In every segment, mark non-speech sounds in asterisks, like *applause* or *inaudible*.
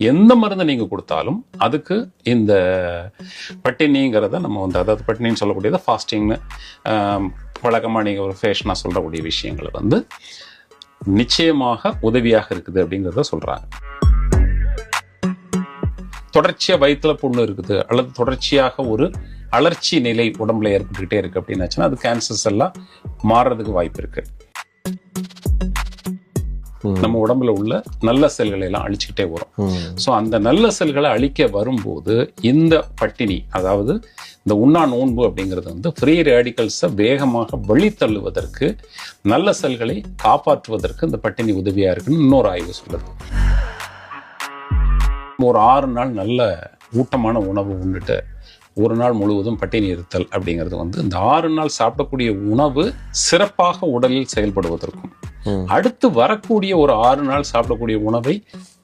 எந்த மருந்து நீங்கள் கொடுத்தாலும் அதுக்கு இந்த பட்டினிங்கிறத நம்ம வந்து அதாவது பட்டினின்னு சொல்லக்கூடியது ஃபாஸ்டிங்னு வழக்கமாக நீங்கள் ஒரு ஃபேஷனாக சொல்லக்கூடிய விஷயங்களை வந்து நிச்சயமாக உதவியாக இருக்குது அப்படிங்கிறத சொல்றாங்க. தொடர்ச்சியா வயிற்றில் புண்ணு இருக்குது அல்லது தொடர்ச்சியாக ஒரு அலர்ச்சி நிலை உடம்புல ஏற்பட்டுக்கிட்டே இருக்கு அப்படின்னாச்சுன்னா அது கேன்சர்ஸ் எல்லாம் மாறுறதுக்கு வாய்ப்பு இருக்குது நம்ம உடம்புல உள்ள நல்ல செல்களை எல்லாம் அழிச்சுக்கிட்டே வரும். ஸோ அந்த நல்ல செல்களை அழிக்க வரும்போது இந்த பட்டினி அதாவது இந்த உண்ணா நோன்பு அப்படிங்கிறது வந்து ஃப்ரீ ரேடிக்கல்ஸை வேகமாக வழித்தள்ளுவதற்கு நல்ல செல்களை காப்பாற்றுவதற்கு இந்த பட்டினி உதவியா இருக்குன்னு இன்னொரு ஆய்வு சொல்லுது. ஒரு ஆறு நாள் நல்ல ஊட்டமான உணவு உண்டுட்டு ஒரு நாள் முழுவதும் பட்டினி இருத்தல் அப்படிங்கிறது வந்து இந்த ஆறு நாள் சாப்பிடக்கூடிய உணவு சிறப்பாக உடலில் செயல்படுவதற்கும் அடுத்து வரக்கூடிய ஒரு ஆறு நாள் சாப்பிடக்கூடிய உணவை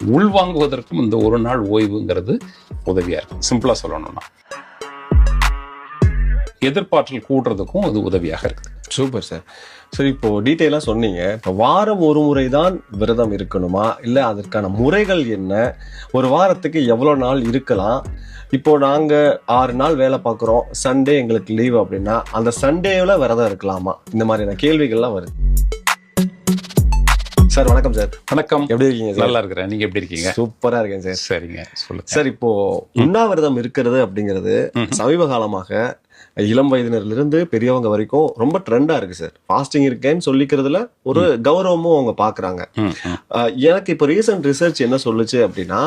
உள்வாங்குவதற்கும் இந்த ஒரு நாள் ஓய்வுங்கிறது உதவியா இருக்கும். சிம்பிளா சொல்லணும்னா. எதிர்பார்த்தல் கூடுறதுக்கும் அது உதவியாக இருக்குது. Super sir. சரி இப்போ டீட்டெயிலாக சொன்னீங்க. இப்போ வாரம் ஒரு முறை தான் விரதம் இருக்கணுமா? இல்லை அதற்கான முறைகள் என்ன? ஒரு வாரத்துக்கு எவ்வளோ நாள் இருக்கலாம்? இப்போ நாங்கள் ஆறு நாள் வேலை பார்க்குறோம். சண்டே எங்களுக்கு லீவ் அப்படின்னா அந்த சண்டேவில் விரதம் இருக்கலாமா? இந்த மாதிரியான கேள்விகள்லாம் வருது. சார் வணக்கம் சார். வணக்கம். எப்படி இருக்கீங்க நல்லா இருக்கிறேன். நீங்க எப்படி இருக்கீங்க? சூப்பரா இருக்கேன் சார். சரிங்க சொல்லுங்க. சார் இப்போ உண்ணாவிரதம் இருக்கிறது அப்படிங்கிறது சமீப காலமாக இளம் வயதினர்ல இருந்து பெரியவங்க வரைக்கும் ரொம்ப ட்ரெண்டா இருக்கு சார் ஃபாஸ்டிங் இருக்கேன்னு சொல்லிக்கிறதுல ஒரு கௌரவமும் அவங்க. ஆஹ் எனக்கு இப்போ ரீசன்ட் ரிசர்ச் என்ன சொல்லுச்சு அப்படின்னா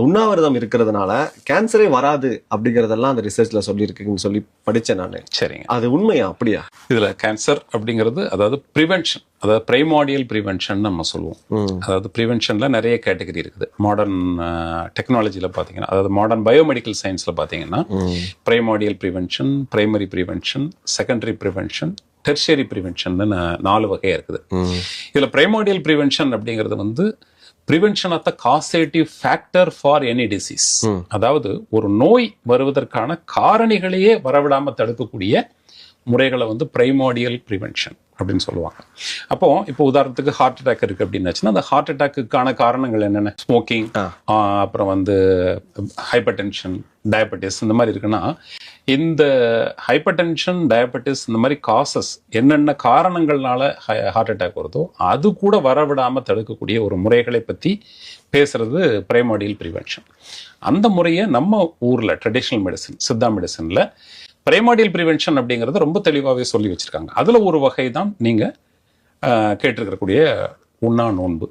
உண்ணாவிரதம் இருக்கிறதுனால கேன்சரே வராது அப்படிங்கறதெல்லாம் அந்த ரிசர்ச்ல சொல்லியிருக்குன்னு சொல்லி படிச்சேன் நான். சரிங்க. அது உண்மையா? அப்படியா? இதுல கேன்சர் அப்படிங்கிறது அதாவது ப்ரிவென்ஷன் அதாவது பிரைமாடியல் ப்ரிவென்ஷன் நம்ம சொல்லுவோம். அதாவது ப்ரிவென்ஷன்ல நிறைய கேட்டகரி இருக்குது. மாடர்ன் டெக்னாலஜியில் பார்த்தீங்கன்னா அதாவது மாடர்ன் பயோமெடிக்கல் சயின்ஸில் பார்த்தீங்கன்னா primordial prevention primary prevention secondary prevention tertiary prevention நாலு வகையா இருக்குது. இதுல பிரைமாடியல் ப்ரிவென்ஷன் அப்படிங்கிறது வந்து prevention of the causative factor for any disease அதாவது ஒரு நோய் வருவதற்கான காரணிகளையே வரவிடாம தடுக்கக்கூடிய முறைகளை வந்து பிரைமாடியல் ப்ரிவென்ஷன் அப்படின்னு சொல்லுவாங்க. அப்போ இப்போ உதாரணத்துக்கு ஹார்ட் அட்டாக் இருக்கு அப்படின்னாச்சுன்னா அந்த ஹார்ட் அட்டாக்குக்கான காரணங்கள் என்னென்ன? ஸ்மோக்கிங். அப்புறம் வந்து ஹைப்பர் டென்ஷன் டயபெட்டிஸ் இந்த மாதிரி இருக்குன்னா இந்த ஹைப்பர் டென்ஷன் டயபெட்டிஸ் இந்த மாதிரி காசஸ் என்னென்ன காரணங்கள்னால ஹார்ட் அட்டாக் வருதோ அது கூட வரவிடாம தடுக்கக்கூடிய ஒரு முறைகளை பத்தி பேசுறது பிரைமாடியல் ப்ரிவென்ஷன் அந்த முறையை நம்ம ஊர்ல ட்ரெடிஷ்னல் மெடிசன் சித்தா மெடிசன்ல பிரைமாடியல் ப்ரிவென்ஷன் அப்படிங்கறத ரொம்ப தெளிவாகவே சொல்லி வச்சிருக்காங்க. அதுல ஒரு வகை தான் நீங்க ஆஹ், கேட்டிருக்கக்கூடிய உண்ணா நோன்பு.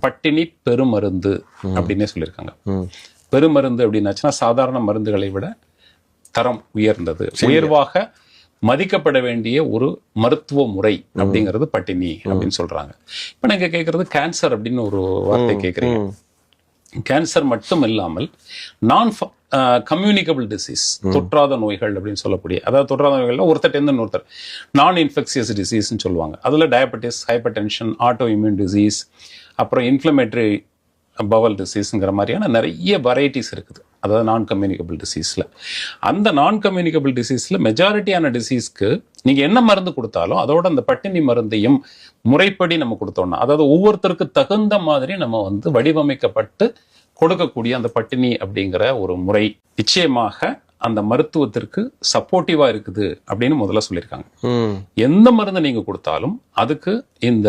பட்டினி பெருமருந்து அப்படின்னே சொல்லியிருக்காங்க. பெருமருந்து அப்படின்னாச்சுன்னா சாதாரண மருந்துகளை விட தரம் உயர்ந்தது. உயர்வாக மதிக்கப்பட வேண்டிய ஒரு மருத்துவ முறை அப்படிங்கிறது பட்டினி அப்படின்னு சொல்றாங்க. இப்ப நீங்க கேட்கறது கேன்சர் அப்படின்னு ஒரு வார்த்தை கேட்குறீங்க கேன்சர் மட்டும் இல்லாமல் நான் கம்யூனிகபிள் டிசீஸ் தொற்றாத நோய்கள் அப்படின்னு சொல்லக்கூடிய அதாவது தொற்றாத நோய்கள்ல ஒருத்தர் இருந்து இன்னொருத்தர். நான் இன்ஃபெக்சியஸ் டிசீஸ்னு சொல்லுவாங்க. அதுல diabetes hypertension autoimmune disease அப்புறம் இன்ஃப்ளமேட்டரி பவல் டிசீஸ்ங்கிற மாதிரியான நிறைய வெரைட்டிஸ் இருக்குது. அதாவது நான் கம்யூனிகபிள் டிசீஸில் அந்த நான் கம்யூனிகபிள் டிசீஸில் மெஜாரிட்டியான டிசீஸ்க்கு நீங்கள் என்ன மருந்து கொடுத்தாலும் அதோட அந்த பட்டினி மருந்தையும் முறைப்படி நம்ம கொடுத்தோம்னா அதாவது ஒவ்வொருத்தருக்கு தகுந்த மாதிரி நம்ம வந்து வடிவமைக்கப்பட்டு கொடுக்கக்கூடிய அந்த பட்டினி அப்படிங்கிற ஒரு முறை நிச்சயமாக அந்த மருத்துவத்திற்கு சப்போர்ட்டிவா இருக்குது அப்படின்னு முதல்ல சொல்லியிருக்காங்க. எந்த மருந்து நீங்க கொடுத்தாலும் அதுக்கு இந்த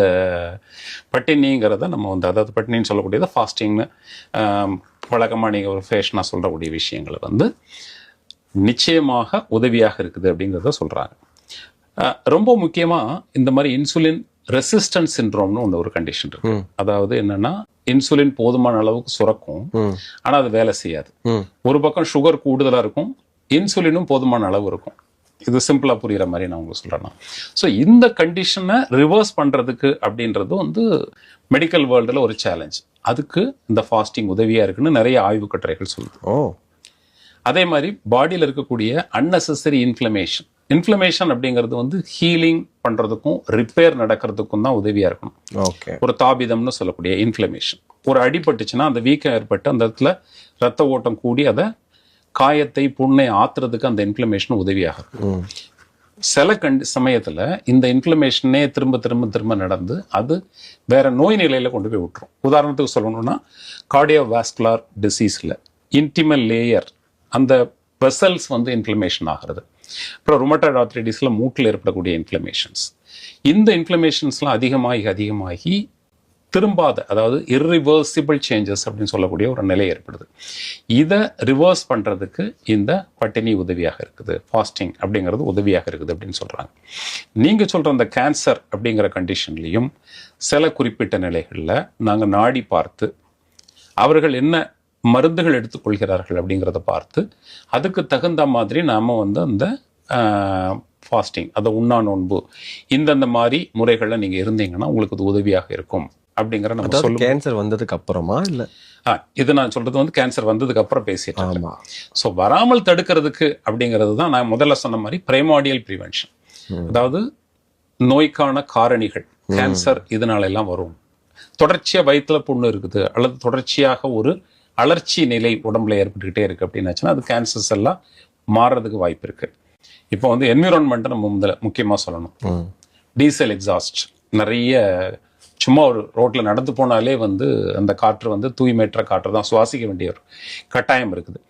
பட்டினிங்கிறத நம்ம வந்து அதாவது பட்டினின்னு சொல்லக்கூடியது ஃபாஸ்டிங்னு வழக்கமாக நீங்கள் ஒரு ஃபேஷனாக சொல்லக்கூடிய விஷயங்களை வந்து நிச்சயமாக உதவியாக இருக்குது அப்படிங்கிறத சொல்றாங்க. அஹ், ரொம்ப முக்கியமா இந்த மாதிரி இன்சுலின் ரெசிஸ்டன்ஸ் சிண்ட்ரோம்னு ஒன்று ஒரு கண்டிஷன் இருக்கு. அதாவது என்னன்னா இன்சுலின் போதுமான அளவுக்கு சுரக்கும். ஆனா அது வேலை செய்யாது. ஒரு பக்கம் சுகர் கூடுதலா இருக்கும் இன்சுலினும் போதுமான அளவு இருக்கும். இது சிம்பிளா புரியுற மாதிரி நான் உங்களுக்கு சொல்றேன். ஸோ இந்த கண்டிஷனை ரிவர்ஸ் பண்றதுக்கு அப்படின்றது வந்து மெடிக்கல் வேர்ல்டில் ஒரு சேலஞ்ச் அதுக்கு இந்த ஃபாஸ்டிங் உதவியா இருக்குன்னு நிறைய ஆய்வு கட்டுரைகள் சொல்லுது. அதே மாதிரி பாடியில் இருக்கக்கூடிய unnecessary இன்ஃப்ளமேஷன் இன்ஃப்ளமேஷன் அப்படிங்கிறது வந்து ஹீலிங் பண்றதுக்கும் ரிப்பேர் நடக்கிறதுக்கும் தான் உதவியா இருக்கணும். ஓகே ஒரு தாபிதம்னு சொல்லக்கூடிய இன்ஃப்ளமேஷன் ஒரு அடிபட்டுச்சுன்னா அந்த வீக்கம் ஏற்பட்டு அந்த இடத்துல ரத்த ஓட்டம் கூடி அதை காயத்தை புண்ணை ஆத்துறதுக்கு அந்த இன்ஃப்ளமேஷன் உதவியாக இருக்கும். சில கண்டி சமயத்துல இந்த இன்ஃப்ளமேஷனே திரும்ப திரும்ப திரும்ப நடந்து அது வேற நோய் நிலையில கொண்டு போய் விட்டுரும். உதாரணத்துக்கு சொல்லணும்னா கார்டியோவாஸ்குலார் டிசீஸ்ல இன்டிமல் லேயர் அந்த வெசல்ஸ் வந்து இன்ஃப்ளமேஷன் ஆகிறது. அப்புறம் ருமட்டாய்டு ஆர்த்ரைட்டிஸில் மூக்கில் ஏற்படக்கூடிய இன்ஃப்ளமேஷன்ஸ் இந்த இன்ஃப்ளமேஷன்ஸ்லாம் அதிகமாகி அதிகமாகி திரும்பாத அதாவது இர்ரிவர்சிபிள் சேஞ்சஸ் அப்படின்னு சொல்லக்கூடிய ஒரு நிலை ஏற்படுது. இதை ரிவர்ஸ் பண்றதுக்கு இந்த பட்டினி உதவியாக இருக்குது. ஃபாஸ்டிங் அப்படிங்கிறது உதவியாக இருக்குது அப்படின்னு சொல்றாங்க. நீங்க சொல்ற அந்த கேன்சர் அப்படிங்கிற கண்டிஷன்லையும் சில குறிப்பிட்ட நிலைகளில் நாங்கள் நாடி பார்த்து அவர்கள் என்ன மருந்துகள் எடுத்துக்கொள்கிறார்கள் அப்படிங்கிறத பார்த்து அதுக்கு தகுந்த மாதிரி நாம வந்து அந்த ஃபாஸ்டிங் அதை உண்ணா நோன்பு இந்தந்த மாதிரி முறைகளில் நீங்கள் இருந்தீங்கன்னா உங்களுக்கு அது உதவியாக இருக்கும் அப்படிங்கிற நம்ம சொல்லும். கேன்சர் வந்ததுக்கு அப்புறமா இல்ல? ஆ, இது நான் சொல்றது வந்து கேன்சர் வந்ததுக்கு அப்புறம் பேசிட்டு இருக்கேன். ஆமா. ஸோ வராமல் தடுக்கிறதுக்கு அப்படிங்கிறது தான் நான் முதல்ல சொன்ன மாதிரி பிரைமாடியல் ப்ரிவென்ஷன் அதாவது நோய்க்கான காரணிகள் கேன்சர் இதனால எல்லாம் வரும். தொடர்ச்சியா வயிற்றுல புண்ணு இருக்குது அல்லது தொடர்ச்சியாக ஒரு அலர்ச்சி நிலை உடம்புல ஏற்பட்டுக்கிட்டே இருக்கு அப்படின்னாச்சுன்னா அது கேன்சர்ஸ் எல்லாம் மாறுறதுக்கு வாய்ப்பு இருக்கு. இப்போ வந்து என்விரான்மெண்ட்டை நம்ம முதல்ல முக்கியமா சொல்லணும். டீசல் எக்ஸாஸ்ட் நிறைய சும்மா ஒரு ரோட்ல நடந்து போனாலே வந்து அந்த காற்று வந்து தூய்மையற்ற காற்று தான் சுவாசிக்க வேண்டிய ஒரு கட்டாயம் இருக்குது.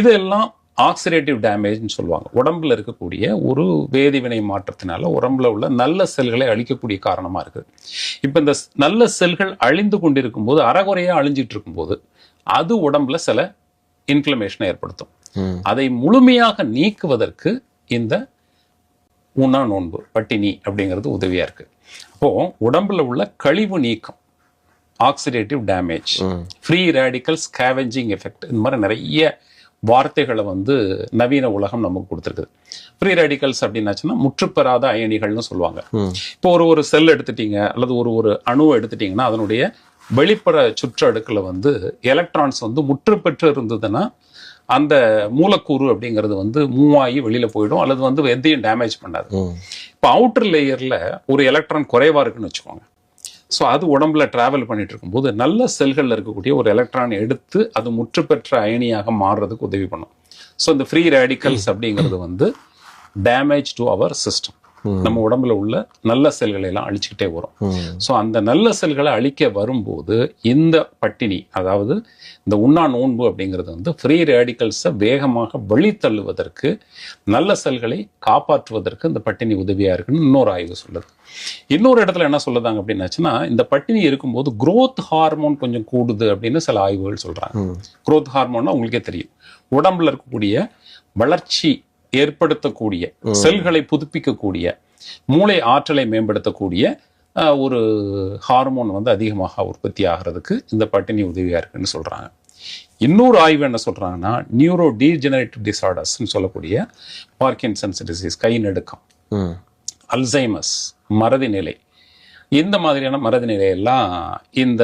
இதெல்லாம் ஆக்சிடேட்டிவ் டேமேஜ்னு சொல்லுவாங்க. உடம்புல இருக்கக்கூடிய ஒரு வேதிவினை மாற்றத்தினால உடம்புல உள்ள நல்ல செல்களை அழிக்கக்கூடிய காரணமா இருக்குது இப்போ இந்த நல்ல செல்கள் அழிந்து கொண்டிருக்கும் போது அறகுறையா அழிஞ்சிட்டு இருக்கும்போது அது உடம்புல சில இன்ஃப்ளமேஷனை ஏற்படுத்தும். அதை முழுமையாக நீக்குவதற்கு இந்த உண்ணா நோன்பு பட்டினி அப்படிங்கிறது உதவியா இருக்கு. அப்போ உடம்புல உள்ள கழிவு நீக்கம் oxidative damage free radical scavenging effect இந்த மாதிரி நிறைய வார்த்தைகளை வந்து நவீன உலகம் நமக்கு கொடுத்துருக்குது. ஃப்ரீ ரேடிக்கல்ஸ் அப்படின்னாச்சுன்னா முற்றுப்பெறாத அயனிகள்னு சொல்லுவாங்க. இப்போ ஒரு ஒரு செல் எடுத்துட்டீங்க அல்லது ஒரு ஒரு அணுவை எடுத்துட்டீங்கன்னா அதனுடைய வெளிப்புற சுற்று அடுக்குல வந்து எலக்ட்ரான்ஸ் வந்து முற்று பெற்று இருந்ததுன்னா அந்த மூலக்கூறு அப்படிங்கிறது வந்து மூவ் ஆகி வெளியில போயிடும் அல்லது வந்து எதையும் டேமேஜ் பண்ணாது. இப்போ அவுட்டர் லேயர்ல ஒரு எலக்ட்ரான் குறைவா இருக்குன்னு வச்சுக்கோங்க. ஸோ அது உடம்புல டிராவல் பண்ணிட்டு இருக்கும்போது நல்ல செல்கள்ல இருக்கக்கூடிய ஒரு எலக்ட்ரான் எடுத்து அது முற்று பெற்ற அயனியாக மாறுறதுக்கு உதவி பண்ணும். ஸோ இந்த ஃப்ரீ ரேடிக்கல்ஸ் அப்படிங்கிறது வந்து டேமேஜ் டு அவர் சிஸ்டம் நம்ம உடம்புல உள்ள நல்ல செல்களை எல்லாம் அழிச்சுக்கிட்டே வரும். ஸோ அந்த நல்ல செல்களை அழிக்க வரும்போது இந்த பட்டினி அதாவது இந்த உண்ணா நோன்பு அப்படிங்கிறது வந்து ஃப்ரீ ரேடிக்கல்ஸை வேகமாக வெளித்தள்ளுவதற்கு நல்ல செல்களை காப்பாற்றுவதற்கு இந்த பட்டினி உதவியா இருக்குன்னு இன்னொரு ஆய்வு சொல்லுது. இன்னொரு இடத்துல என்ன சொல்லுதாங்க அப்படின்னாச்சுன்னா இந்த பட்டினி இருக்கும்போது growth ஹார்மோன் கொஞ்சம் கூடுது அப்படின்னு சில ஆய்வுகள் சொல்றாங்க. ம். growth ஹார்மோன்னா உங்களுக்கே தெரியும். உடம்புல இருக்கக்கூடிய வளர்ச்சி ஏற்படுத்தக்கூடிய செல்களை புதுப்பிக்கக்கூடிய மூளை ஆற்றலை மேம்படுத்தக்கூடிய ஒரு ஹார்மோன் வந்து அதிகமாக உற்பத்தி ஆகிறதுக்கு இந்த பட்டினி உதவியா இருக்குன்னு சொல்றாங்க. இன்னொரு ஆய்வு என்ன சொல்றாங்கன்னா நியூரோ டீஜெனரேட்டிவ் டிசார்டர்ஸ்னு சொல்லக்கூடிய பார்க்கின்சன்ஸ் டிசீஸ் கை நடுக்கம். அல்சைமஸ் மறதி நிலை. இந்த மாதிரியான மறதி நிலையெல்லாம் இந்த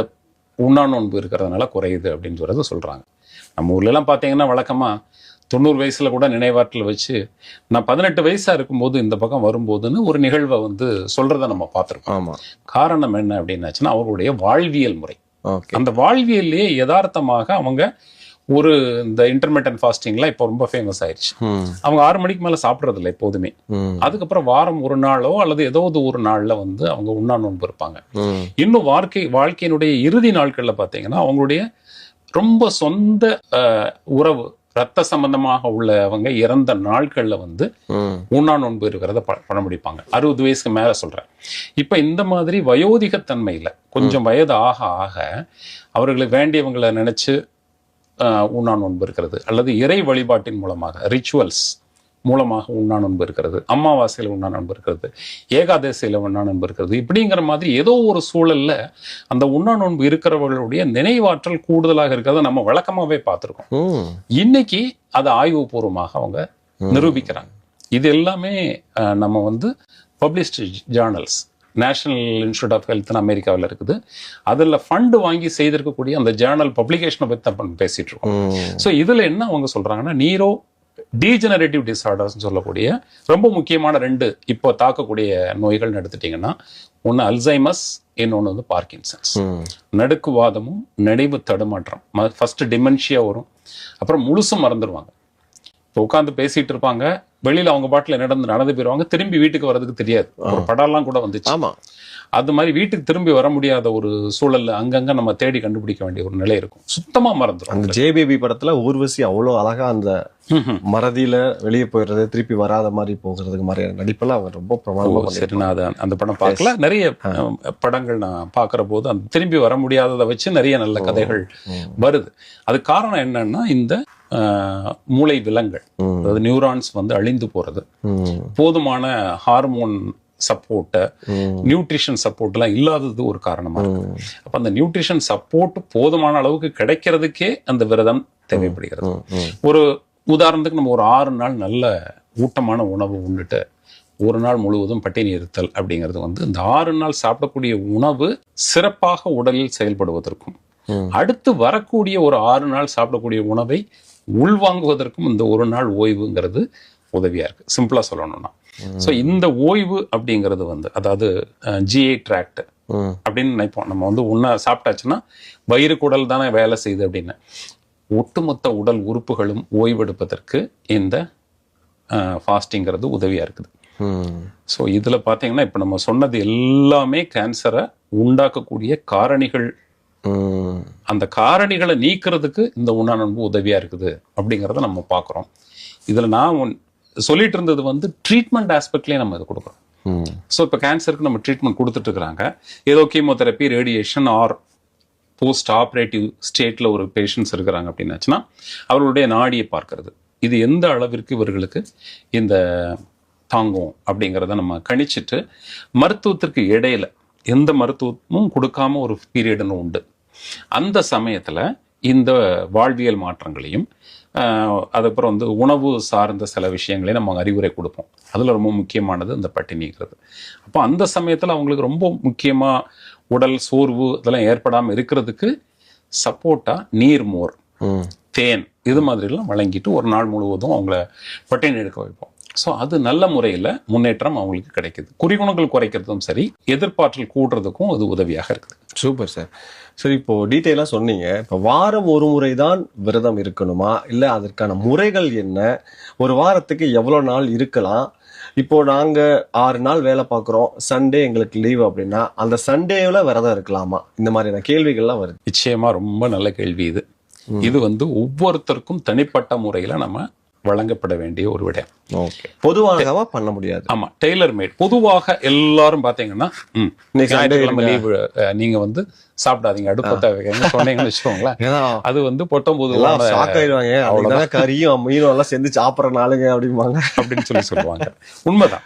உண்ணா நோன்பு இருக்கிறதுனால குறையுது அப்படின்னு சொல்றது சொல்றாங்க. நம்ம ஊர்ல எல்லாம் பார்த்தீங்கன்னா வழக்கமா தொண்ணூறு வயசுல கூட நினைவாற்றல் வச்சு நான் பதினெட்டு வயசா இருக்கும்போது இந்த பக்கம் வரும்போதுன்னு ஒரு நிகழ்வை வந்து சொல்றதை நம்ம பார்த்திருக்கோம். ஆமா. காரணம் என்ன அப்படின்னாச்சுன்னா அவர்களுடைய வாழ்வியல் முறை. அந்த வாழ்வியல்லையே யதார்த்தமாக அவங்க ஒரு இந்த இன்டர்மீடியன்ட் ஃபாஸ்டிங்லாம் இப்போ ரொம்ப ஃபேமஸ் ஆயிடுச்சு. அவங்க ஆறு மணிக்கு மேல சாப்பிட்றது இல்லை எப்போதுமே. அதுக்கப்புறம் வாரம் ஒரு நாளோ அல்லது ஏதாவது ஒரு நாள்ல வந்து அவங்க உண்ணா நோன்பு இருப்பாங்க. இன்னும் வாழ்க்கை வாழ்க்கையினுடைய இறுதி நாட்கள்ல பாத்தீங்கன்னா அவங்களுடைய ரொம்ப சொந்த உறவு ரத்த சம்பந்தமாக உள்ளவங்க இறந்த நாட்கள்ல வந்து. உண்ணா நோன்பு இருக்கிறத ப- படம் பிடிப்பாங்க. அறுபது வயசுக்கு மேல சொல்றேன். இப்ப இந்த மாதிரி வயோதிகத்தன்மையில கொஞ்சம் வயது ஆக ஆக அவர்களுக்கு வேண்டியவங்களை நினைச்சு உண்ணா நோன்பு இருக்கிறது. அல்லது இறை வழிபாட்டின் மூலமாக ரிச்சுவல்ஸ் மூலமாக உண்ணா நோன்பு இருக்கிறது. அமாவாசையில் உண்ணா நோன்பு இருக்கிறது. ஏகாதசியில் உண்ணா நோன்பு இருக்கிறது. இப்படிங்கிற மாதிரி ஏதோ ஒரு சூழல்ல அந்த உண்ணா நோன்பு இருக்கிறவர்களுடைய நினைவாற்றல் கூடுதலாக இருக்கிறத நம்ம வழக்கமாவே பார்த்திருக்கோம். இன்னைக்கு அதை ஆய்வுபூர்வமாக அவங்க நிரூபிக்கிறாங்க. இது எல்லாமே நம்ம வந்து published journals national institute of ஹெல்த்னு அமெரிக்காவில் இருக்குது. அதில் ஃபண்டு வாங்கி செய்திருக்கக்கூடிய அந்த ஜேர்னல் பப்ளிகேஷனை பற்றி நம்ம பேசிட்டு இருக்கோம். ஸோ இதில் என்ன அவங்க சொல்றாங்கன்னா நீரோ டீஜெனரேட்டிவ் டிசார்டர்ஸ் சொல்லக்கூடிய ரொம்ப முக்கியமான ரெண்டு இப்போ தாக்கக்கூடிய நோய்கள்னு எடுத்துட்டீங்கன்னா ஒன்று அல்சைமஸ் இன்னொன்று வந்து பார்க்கின்சன்ஸ். நடுக்குவாதமும் நினைவு தடுமாற்றம். ஃபர்ஸ்ட் டிமென்ஷியா வரும். அப்புறம் முழுசும் மறந்துடுவாங்க இப்போ உட்காந்து பேசிட்டு இருப்பாங்க. வெளியில அவங்க பாட்டுல நடந்து நடந்து போயிருவாங்க. திரும்பி வீட்டுக்கு வர்றதுக்கு தெரியாது. ஒரு படம்லாம் கூட வந்துச்சு. ஆமா. அது மாதிரி வீட்டுக்கு திரும்பி வர முடியாத ஒரு சூழல்ல அங்கங்க நம்ம தேடி கண்டுபிடிக்க வேண்டிய ஒரு நிலை இருக்கும். சுத்தமா மறந்துடும் அந்த ஜேபிபி படத்துல ஊர்வசி அவ்வளவு அழகா அந்த மறதியில வெளியே போயிடுறது திருப்பி வராத மாதிரி போகிறதுக்கு மாதிரி நடிப்பெல்லாம் அவங்க ரொம்ப பிரமாதமா ஓ, சரி நான் அதை அந்த படம் பார்க்கல. நிறைய படங்கள் நான் பார்க்குற போது அந்த திரும்பி வர முடியாததை வச்சு நிறைய நல்ல கதைகள் வருது. அது காரணம் என்னன்னா இந்த மூளை விலங்கள். அதாவது நியூரான்ஸ் வந்து அழிந்து போறது. போதுமான ஹார்மோன் சப்போர்ட்டை நியூட்ரிஷன் சப்போர்ட்லாம் இல்லாதது ஒரு காரணமா இருக்கு. அப்ப அந்த நியூட்ரிஷன் சப்போர்ட் போதுமான அளவுக்கு கிடைக்கிறதுக்கே அந்த விரதம் தேவைப்படுகிறது. ஒரு உதாரணத்துக்கு நம்ம ஒரு ஆறு நாள் நல்ல ஊட்டமான உணவு உண்டுட்டு ஒரு நாள் முழுவதும் பட்டினி இருத்தல் அப்படிங்கிறது வந்து இந்த ஆறு நாள் சாப்பிடக்கூடிய உணவு சிறப்பாக உடலில் செயல்படுவதற்கும். அடுத்து வரக்கூடிய ஒரு ஆறு நாள் சாப்பிடக்கூடிய உணவை உள்வாங்குவதற்கும் இந்த ஒரு நாள் ஓய்வுங்கிறது உதவியா இருக்கு. சிம்பிளா சொல்லணும்னா. ஸோ இந்த ஓய்வு அப்படிங்கிறது வந்து அதாவது ஜிஏ ட்ராக்ட் அப்படின்னு நினைப்போம். நம்ம வந்து உண்ண சாப்பிட்டாச்சுன்னா வயிறு குடல் தானே வேலை செய்யுது அப்படின்னு. ஒட்டுமொத்த உடல் உறுப்புகளும் ஓய்வெடுப்பதற்கு இந்த ஃபாஸ்டிங்கிறது உதவியா இருக்குது. ஸோ இதுல பார்த்தீங்கன்னா இப்போ நம்ம சொன்னது எல்லாமே கேன்சரை உண்டாக்கக்கூடிய காரணிகள். அந்த காரணிகளை நீக்கிறதுக்கு இந்த உண்ணாநண்பு உதவியா இருக்குது அப்படிங்கிறத நம்ம பார்க்குறோம் இதுல நான் சொல்லிட்டு இருந்தது வந்து ட்ரீட்மெண்ட் ஆஸ்பெக்ட்லேயே நம்ம இது கொடுக்குறோம். ஸோ இப்போ கேன்சருக்கு நம்ம ட்ரீட்மெண்ட் கொடுத்துட்டு இருக்கிறாங்க ஏதோ chemotherapy radiation or post operative ஸ்டேட்டில் ஒரு பேஷண்ட்ஸ் இருக்கிறாங்க அப்படின்னாச்சுன்னா அவர்களுடைய நாடியை பார்க்கறது. இது எந்த அளவிற்கு இவர்களுக்கு இந்த தாங்கும் அப்படிங்கிறத நம்ம கணிச்சிட்டு மருத்துவத்திற்கு இடையில எந்த மருத்துவமும் கொடுக்காம ஒரு பீரியட்னு உண்டு. அந்த சமயத்தில் இந்த வாழ்வியல் மாற்றங்களையும் அதுக்கப்புறம் வந்து உணவு சார்ந்த சில விஷயங்களையும் நம்ம அறிவுரை கொடுப்போம். அதில் ரொம்ப முக்கியமானது இந்த பட்டினிங்கிறது அப்போ அந்த சமயத்தில் அவங்களுக்கு ரொம்ப முக்கியமாக உடல் சோர்வு இதெல்லாம் ஏற்படாமல் இருக்கிறதுக்கு சப்போர்ட்டாக நீர் மோர். தேன் இது மாதிரிலாம் வழங்கிட்டு ஒரு நாள் முழுவதும் அவங்கள பட்டினி எடுக்க வைப்போம். ஸோ அது நல்ல முறையில் முன்னேற்றம் அவங்களுக்கு கிடைக்குது. குறிகுணங்கள் குறைக்கிறதும் சரி எதிர்ப்பாற்றல் கூடுறதுக்கும் அது உதவியாக இருக்குது. சூப்பர் சார் சரி இப்போ டீட்டெயிலாக சொன்னீங்க. இப்போ வாரம் ஒரு முறை தான் விரதம் இருக்கணுமா? இல்லை அதற்கான முறைகள் என்ன? ஒரு வாரத்துக்கு எவ்வளோ நாள் இருக்கலாம்? இப்போ நாங்க ஆறு நாள் வேலை பார்க்குறோம். சண்டே எங்களுக்கு லீவ் அப்படின்னா அந்த சண்டேவில் விரதம் இருக்கலாமா? இந்த மாதிரியான கேள்விகள்லாம் வருது. நிச்சயமா ரொம்ப நல்ல கேள்வி இது. இது வந்து ஒவ்வொருத்தருக்கும் தனிப்பட்ட முறையில நம்ம வழங்கப்பட வேண்டிய ஒரு விடயம் ஓகே. பொதுவாகவா பண்ண முடியாது. ஆமா டெய்லர் மேட். பொதுவாக எல்லாரும் பாத்தீங்கன்னா ம், இன்னைக்கு Sunday ஞாயிற்றுக்கிழமை லீவு நீங்க வந்து சாப்பிடாதீங்க அடுப்பத்த வைக்கன்னு சொன்னீங்கன்னு வச்சுக்கோங்களேன். அது வந்து பொட்டம் ஷாக் ஆயிடுவாங்க. அவ்வளோதான் கறியும் மீனும் எல்லாம் சேர்ந்து சாப்பிட்ற நாளுங்க அப்படிம்பாங்க. அப்படின்னு சொல்லி சொல்லுவாங்க. உண்மைதான்.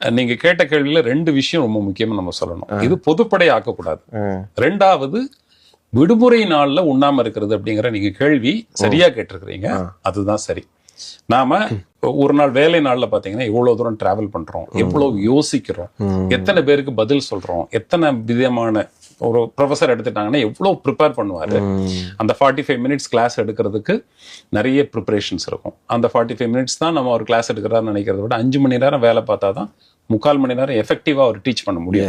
நீங்க கேட்ட கேள்வியில ரெண்டு விஷயம் ரொம்ப முக்கியமா நம்ம சொல்லணும். இது பொதுப்படை ஆக்கக்கூடாது. ரெண்டாவது விடுமுறை நாள்ல உண்ணாம இருக்கிறது அப்படிங்கிற நீங்க கேள்வி சரியா கேட்டிருக்கிறீங்க. அதுதான் சரி. நாம ஒரு நாள் வேலை நாள்ல பாத்தீங்கன்னா எவ்வளவு தூரம் டிராவல் பண்றோம். எவ்வளவு யோசிக்கிறோம். எத்தனை பேருக்கு பதில் சொல்றோம். எத்தனை விதமான ஒரு ப்ரொஃபஸர் எடுத்துட்டாங்கன்னா எவ்வளவு ப்ரிப்பேர் பண்ணுவாரு. அந்த ஃபார்ட்டி ஃபைவ் மினிட்ஸ் கிளாஸ் எடுக்கிறதுக்கு நிறைய ப்ரிப்பரேஷன்ஸ் இருக்கும் அந்த ஃபார்ட்டி ஃபைவ் மினிட்ஸ் தான் நம்ம ஒரு கிளாஸ் எடுக்கிறாருன்னு நினைக்கிறத விட அஞ்சு மணி நேரம் வேலை பார்த்தா தான் முக்கால் மணி நேரம் எஃபெக்டிவா அவர் டீச் பண்ண முடியும்.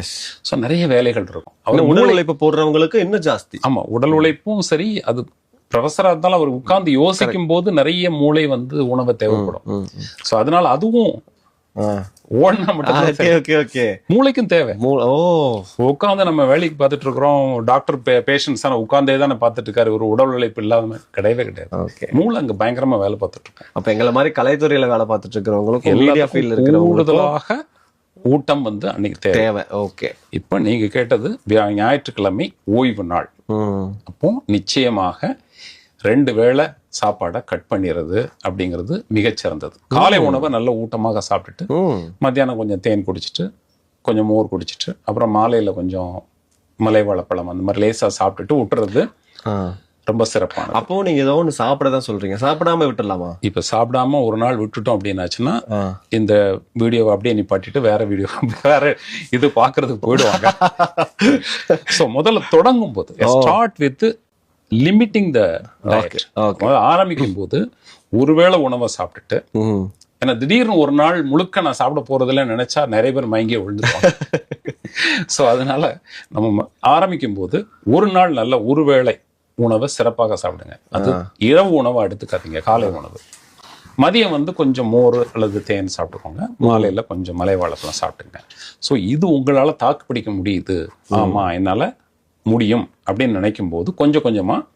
ஸோ நிறைய வேலைகள் இருக்கும் அவர் உடல் உழைப்பு போடுறவங்களுக்கு இன்னும் ஜாஸ்தி ஆமா உடல் உழைப்பும் சரி அது ப்ரொஃபஸரா இருந்தாலும் அவர் உட்கார்ந்து யோசிக்கும் போது நிறைய மூளை வந்து உணவை தேவைப்படும். ஸோ அதனால அதுவும். ஓடினா மட்டும் ஓகே ஓகே மூளைக்கும் தேவை. ஓ. உட்காந்து நம்ம வேலைக்கு பார்த்துட்டு இருக்கிறோம் டாக்டர் பேஷண்ட்ஸ் தானே உட்காந்தே தானே பார்த்துட்டு இருக்காரு ஒரு உடல் உழைப்பு இல்லாம கிடையவே கிடையாது. ஓகே மூளை அங்க பயங்கரமா வேலை பார்த்துட்டு இருக்கோம் அப்ப எங்களை மாதிரி கலைத்துறையில வேலை பார்த்துட்டு இருக்கிறவங்களுக்கும் மீடியா ஃபீல்ட்ல எல்லாத்துக்கும் இருக்கிறவங்களுக்கும் கூடுதலாக ஊட்டம் வந்து அன்னைக்கு தேவை. தேவை. ஓகே இப்ப நீங்க கேட்டது ஞாயிற்றுக்கிழமை ஓய்வு நாள். அப்போ நிச்சயமாக ரெண்டு வேளை சாப்பாடை கட் பண்ணிடுறது அப்படிங்கிறது மிகச்சிறந்தது. காலை உணவை நல்ல ஊட்டமாக சாப்பிட்டுட்டு மத்தியானம் கொஞ்சம் தேன் குடிச்சிட்டு கொஞ்சம் மோர் குடிச்சிட்டு அப்புறம் மாலையில கொஞ்சம் மலை வாழைப்பழம் அந்த மாதிரி லேசா சாப்பிட்டுட்டு விட்டுறது. ரொம்ப சிறப்பானது. அப்போ நீங்க ஏதோ ஒண்ணு சாப்பிட தான் சொல்றீங்க. சாப்பிடாம விட்டுடலாமா? இப்ப சாப்பிடாம ஒரு நாள் விட்டுட்டோம் அப்படின்னாச்சுன்னா. இந்த வீடியோவை அப்படியே நிப்பாட்டிட்டு வேற வீடியோ வேற இது பாக்குறதுக்கு போயிடுவாங்க. *laughs* சோ முதல்ல தொடங்கும் போது start with limiting the diet. ஆரம்பிக்கும் போது ஒருவேளை உணவை சாப்பிட்டுட்டு ஏன்னா திடீர்னு ஒரு நாள் முழுக்க நான் சாப்பிட போறதில்ல நினைச்சா நிறைய பேர் மயங்கியே விழுந்துருவாங்க. *laughs* சோ அதனால நம்ம ஆரம்பிக்கும் போது ஒரு நாள் நல்ல ஒருவேளை உணவை சிறப்பாக சாப்பிடுங்க. அது இரவு உணவை எடுத்துக்காதீங்க காலை உணவு. மதியம் வந்து கொஞ்சம் மோர் அல்லது தேன் சாப்பிட்டுக்கோங்க. மாலையில் கொஞ்சம் மலை வாழைப்பழம் சாப்பிட்டுங்க. ஸோ இது உங்களால் தாக்கு பிடிக்க முடியுது. ஆமாம் என்னால் முடியும் அப்படின்னு நினைக்கும் போது கொஞ்சம் கொஞ்சமாக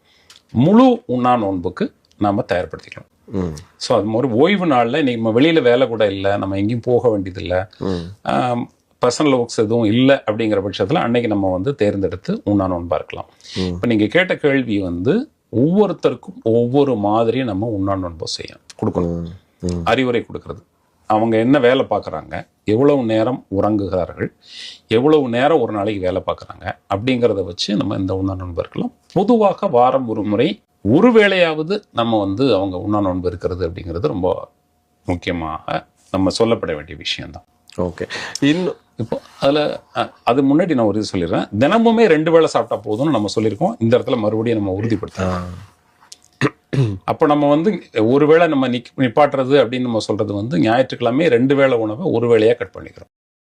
முழு உண்ணா நோன்புக்கு நாம் தயார்படுத்திக்கலாம் ம். ஸோ அது மாதிரி ஓய்வு நாளில் இன்னைக்கு நம்ம வெளியில் வேலை கூட இல்லை நம்ம எங்கேயும் போக வேண்டியதில்லை. பர்சனல் ஒர்க்ஸ் எதுவும் இல்லை அப்படிங்கிற பட்சத்தில் அன்னைக்கு நம்ம வந்து தேர்ந்தெடுத்து உண்ணா நோன்பா இருக்கலாம். இப்போ நீங்கள் கேட்ட கேள்வி வந்து ஒவ்வொருத்தருக்கும் ஒவ்வொரு மாதிரி நம்ம உண்ணா நோன்பு செய்யணும். கொடுக்கணும். அறிவுரை கொடுக்கறது. அவங்க என்ன வேலை பார்க்குறாங்க? எவ்வளவு நேரம் உறங்குகிறார்கள்? எவ்வளவு நேரம் ஒரு நாளைக்கு வேலை பார்க்குறாங்க? அப்படிங்கிறத வச்சு நம்ம இந்த உண்ணா நோன்பு இருக்கலாம் பொதுவாக வாரம் ஒரு முறை ஒரு வேளையாவது நம்ம வந்து அவங்க உண்ணா நோன்பு இருக்கிறது அப்படிங்கிறது ரொம்ப முக்கியமாக நம்ம சொல்லப்பட வேண்டிய விஷயம்தான். ஓகே. இன்னும் இப்போ அதில் அது முன்னாடி நான் ஒரு இது சொல்லிடுறேன். தினமுமே ரெண்டு வேளை சாப்பிட்டா போதும்னு நம்ம சொல்லியிருக்கோம். இந்த இடத்துல மறுபடியும் நம்ம உறுதிப்படுத்தலாம் அப்போ நம்ம வந்து ஒரு வேளை நம்ம நிக் நிப்பாட்டுறது அப்படின்னு நம்ம சொல்கிறது வந்து ஞாயிற்றுக்கிழமை ரெண்டு வேளை உணவை ஒரு வேளையாக கட் பண்ணிக்கிறோம்.